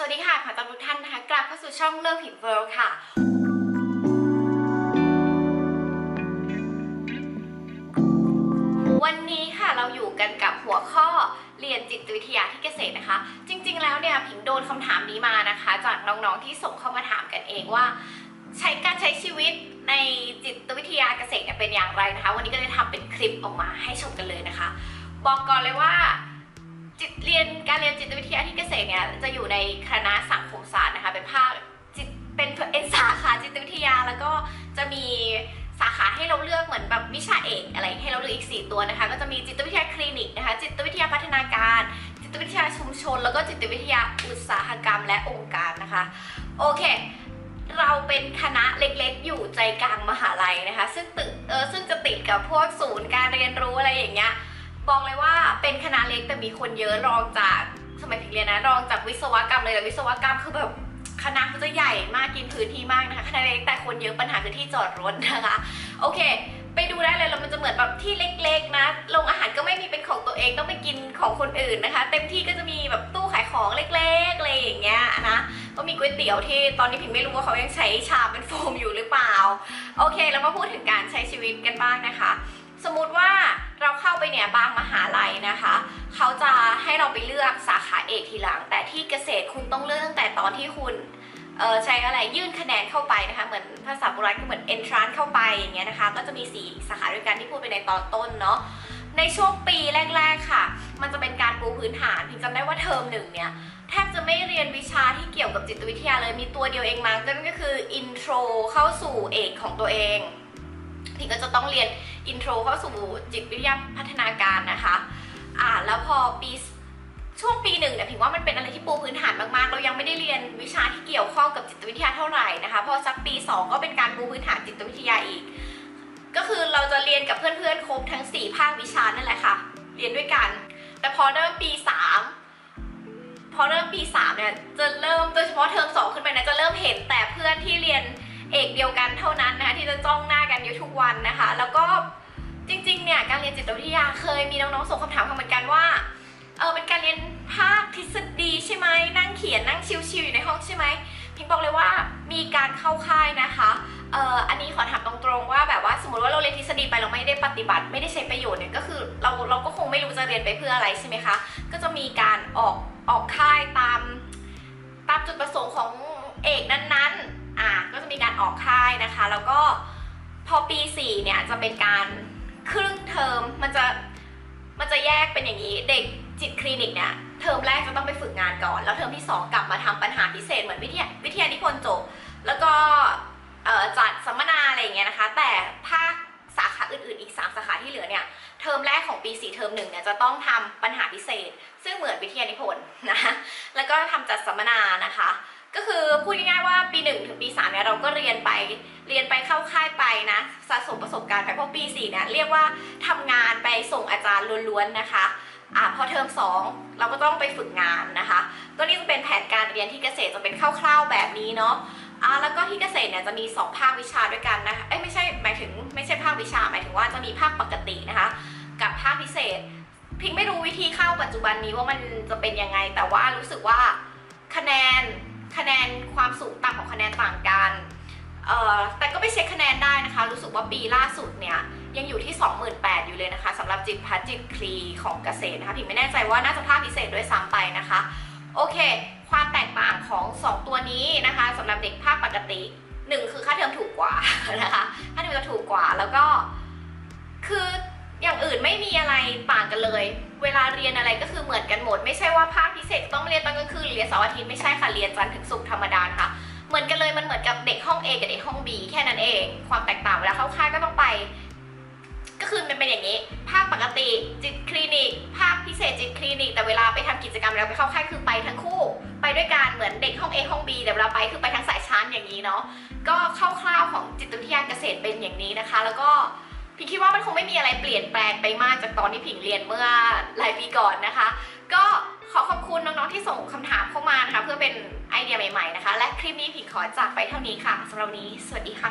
สวัสดีค่ะขอต้อนรับทุกท่านนะคะกลับเข้าสู่ช่องเลิกผิดเวิลด์ค่ะวันนี้ค่ะเราอยู่กันกับหัวข้อเรียนจิตวิทยาที่เกษตรนะคะ จริง ๆ แล้วเนี่ยผิงโดนคำถามนี้มานะคะ จากน้องๆที่ส่งเข้ามาถามกันเองว่า ใช้การใช้ชีวิตในจิตวิทยาเกษตรเป็นอย่างไรนะคะ วันนี้ก็เลยทำเป็นคลิปออกมาให้ชมกันเลยนะคะ บอกก่อนเลยว่า การเรียนจิตวิทยาที่เกษตรเนี่ยจะอยู่ในคณะสังคมศาสตร์นะคะเป็นภาคจิตเป็นเป็นสาขาจิตวิทยาแล้วก็จะมีสาขาให้เราเลือกเหมือนแบบวิชาเอกอะไรให้เราเลือกอีก 4 ตัวนะคะ ก็จะมีจิตวิทยาคลินิกนะคะ จิตวิทยาพัฒนาการ จิตวิทยาชุมชน แล้วก็จิตวิทยาอุตสาหกรรมและองค์การนะคะ โอเค เราเป็นคณะเล็กๆ อยู่ใจกลางมหาลัยนะคะ ซึ่งตึกเออซึ่งจะติดกับพวกศูนย์การเรียนรู้อะไรอย่างเงี้ยบอกเลยว่า ล็กแต่มีคนเยอะรองจากสมัยพิงเรียนนะรองจากวิศวกรรมเลยแต่วิศวกรรมคือแบบคณะเขาจะใหญ่มากกินพื้นที่มากนะคะคณะเล็กแต่คนเยอะปัญหาคือที่จอดรถนะคะ โอเค ไปดูได้เลยแล้วมันจะเหมือนแบบที่เล็ก ๆ นะโรงอาหารก็ไม่มีเป็นของตัวเองต้องไปกินของคนอื่นนะคะ เต็มที่ก็จะมีแบบตู้ขายของเล็กๆอะไรอย่างเงี้ยนะก็มีก๋วยเตี๋ยวที่ตอนนี้พิงไม่รู้ว่าเขายังใช้ชามเป็นโฟมอยู่หรือเปล่า โอเค แล้วมาพูดถึงการใช้ชีวิตกันบ้างนะคะ สมมุติว่าเราเข้าไปเนี่ยบางมหาลัยนะคะ เขาจะให้เราไปเลือกสาขาเอกทีหลัง แต่ที่เกษตรคุณต้องเลือกตั้งแต่ตอนที่คุณใช้อะไรยื่นคะแนนเข้าไปนะคะ เหมือนภาษาโบราณก็เหมือน entrance เข้าไปอย่างเงี้ยนะคะ ก็จะมี 4 สาขาด้วยกันที่พูดไปในตอนต้นเนาะในช่วงปีแรก ๆค่ะ มันจะเป็นการปูพื้นฐานพิงจำได้ว่าเทอมหนึ่งเนี่ยแทบจะไม่เรียนวิชาที่เกี่ยวกับจิตวิทยาเลยมีตัวเดียวเองมั้งนั่นก็คือ intro เข้าสู่เอกของตัวเองพิงก็จะต้องเรียนอินโทรเข้าสู่จิตวิทยาพัฒนาการนะคะ อ่าแล้วพอปีช่วงปีหนึ่งเนี่ยพิงว่ามันเป็นอะไรที่ปูพื้นฐานมากๆ เรายังไม่ได้เรียนวิชาที่เกี่ยวข้องกับจิตวิทยาเท่าไหร่นะคะพอสักปี 2 ก็เป็นการปูพื้นฐานจิตวิทยาอีก ก็คือเราจะเรียนกับเพื่อนๆครบทั้ง 4 ภาควิชานั่นแหละค่ะ เรียนด้วยกัน แต่พอเริ่มปี 3 พอเริ่มปี 3 เนี่ยจะเริ่มโดยเฉพาะเทอม2 ขึ้นไปนะจะเริ่มเห็นแต่เพื่อนที่เรียนเอกเดียวกันเท่านั้นนะคะที่จะจ้องหน้า ริยาเคยมีน้องๆส่งคำถามเข้ามาเหมือนกันว่าเออเป็นการเรียนภาคทฤษฎีใช่ไหมนั่งเขียนนั่งชิวๆอยู่ในห้องใช่ไหมพิงบอกเลยว่ามีการเข้าค่ายนะคะเอ่ออันนี้ขอถามตรงๆว่าแบบว่าสมมติว่าเราเรียนทฤษฎีไปเราไม่ได้ปฏิบัติ ไม่ได้ใช้ประโยชน์เนี่ยก็คือเราเราก็คงไม่รู้จะเรียนไปเพื่ออะไรใช่ไหมคะก็จะมีการออกออกค่ายตามตามจุดประสงค์ของเอกนั้นๆอะก็จะมีการออกค่ายนะคะ แล้วก็พอปี4เนี่ยจะเป็นการ ครึ่งเทอมมันจะมันจะแยกเป็นอย่างนี้ เด็กจิตคลินิกเนี่ยเทอมแรกจะต้องไปฝึกงานก่อน แล้วเทอมที่ 2 กลับมาทำปัญหาพิเศษเหมือนวิทยาวิทยานิพนธ์จบ แล้วก็จัดสัมมนาอะไรอย่างเงี้ยนะคะ แต่ภาคสาขาอื่นๆ อีก 3 สาขาที่เหลือเนี่ยเทอมแรกของปี 4 เทอมหนึ่งเนี่ยจะต้องทำปัญหาพิเศษ ซึ่งเหมือนวิทยานิพนธ์นะแล้วก็ทำจัดสัมมนานะคะ ก็คือพูดง่ายๆว่าปี 1 ถึงปี 3 เราก็เรียนไปเรียนไปเข้าค่ายไปนะสะสมประสบการณ์ไปเพราะปี4เนี่ยเรียกว่าทำงานไปส่งอาจารย์ล้วนๆนะคะอ่าพอเทอม2 เราก็ต้องไปฝึกงานนะคะ ก็นี่จะเป็นแผนการเรียนที่เกษตรจะเป็นคร่าวๆแบบนี้เนาะอ่าแล้วก็ที่เกษตรเนี่ยจะมี 2 ภาควิชาด้วยกันนะคะเอ้ยไม่ใช่หมายถึงไม่ใช่ภาควิชาหมายถึงว่าจะมีภาคปกตินะคะ กับภาคพิเศษ พิงไม่รู้วิธีเข้าปัจจุบันนี้ว่ามันจะเป็นยังไง แต่ว่ารู้สึกว่าคะแนนคะแนนความสูงต่ เอ่อแต่ก็ไปเช็คคะแนนได้นะคะ รู้สึกว่าปีล่าสุดเนี่ยยังอยู่ที่ 28,000อยู่เลยนะคะสำหรับจิตพัฒจิตคลีของเกษตรนะคะพิงไม่แน่ใจว่าน่าจะภาคพิเศษด้วยซ้ำไปนะคะ โอเค ความแตกต่างของ 2 ตัวนี้นะคะสำหรับเด็กภาคปกติ 1 คือค่าเทอมถูกกว่านะคะค่าเทอมจะถูกกว่าแล้วก็คืออย่างอื่นไม่มีอะไรต่างกันเลย เวลาเรียนอะไรก็คือเหมือนกันหมด ไม่ใช่ว่าภาคพิเศษต้องเรียนตอนกลางคืนเรียนเสาร์อาทิตย์ไม่ใช่ค่ะเรียนจันทร์ถึงศุกร์ธรรมดานะคะ เหมือนกันเลยมันเหมือนกับเด็กห้อง A กับเด็กห้อง B แค่นั้นเอง ความแตกต่างเวลาเข้าค่ายก็ต้องไป ก็คือมันเป็นอย่างนี้ ภาคปกติจิตคลินิก ภาคพิเศษจิตคลินิก แต่เวลาไปทำกิจกรรมแล้วไปเข้าค่ายคือไปทั้งคู่ ไปด้วยกันเหมือนเด็กห้อง A ห้อง B แต่เวลาไปคือไปทั้งสายชั้นอย่างนี้เนาะก็คร่าวๆของจิตวิทยาเกษตรเป็นอย่างนี้นะคะ แล้วก็พี่คิดว่ามันคงไม่มีอะไรเปลี่ยนแปลงไปมากจากตอนที่ผิงเรียนเมื่อหลายปีก่อนนะคะ ก็ ที่ส่งคำถามเข้ามานะคะ เพื่อเป็นไอเดียใหม่ๆนะคะ และคลิปนี้ผิดขอจากไปเท่านี้ค่ะสำหรับนี้ สวัสดีค่ะ